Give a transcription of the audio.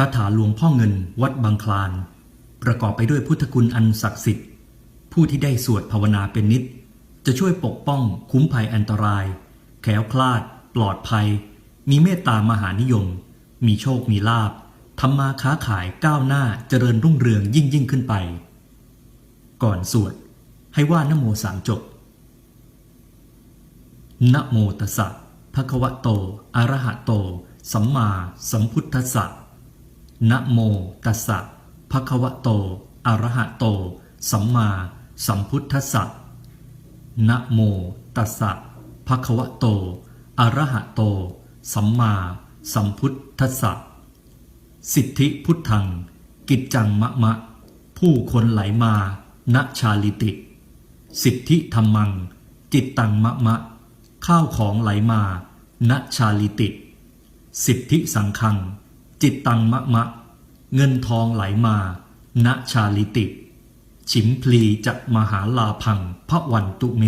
คาถาหลวงพ่อเงินวัดบางคลาน ประกอบไปด้วยพุทธคุณอันศักดิ์สิทธิ์ ผู้ที่ได้สวดภาวนาเป็นนิด จะช่วยปกป้องคุ้มภัยอันตราย แขวคลาด ปลอดภัย มีเมตตามหานิยม มีโชคมีลาบทำมาค้าขายก้าวหน้าเจริญรุ่งเรืองยิ่งยิ่งขึ้นไป ก่อนสวด ให้ว่านโมสามจบนะโมตัสสะภะคะวะโต อะระหะโต สัมมาสัมพุทธัสสะ นะโมตัสสะภะคะวะโต อะระหะโต สัมมาสัมพุทธัสสะนะโมตัสสะภะคะวะโต อะระหะโต สัมมาสัมพุทธัสสะสิทธิพุทธัง กิจจังมะมะ ผู้คนไหลมา ณ ชาลิติ สิทธิธรรมัง จิตตังมะมะ ข้าวของไหลมา ณ ชาลิติ สิทธิสังคัง จิตตังมะมะ เงินทองไหลมา ณชาลิติ ฉิมพลีจะมหาลาพังพระวันตุเม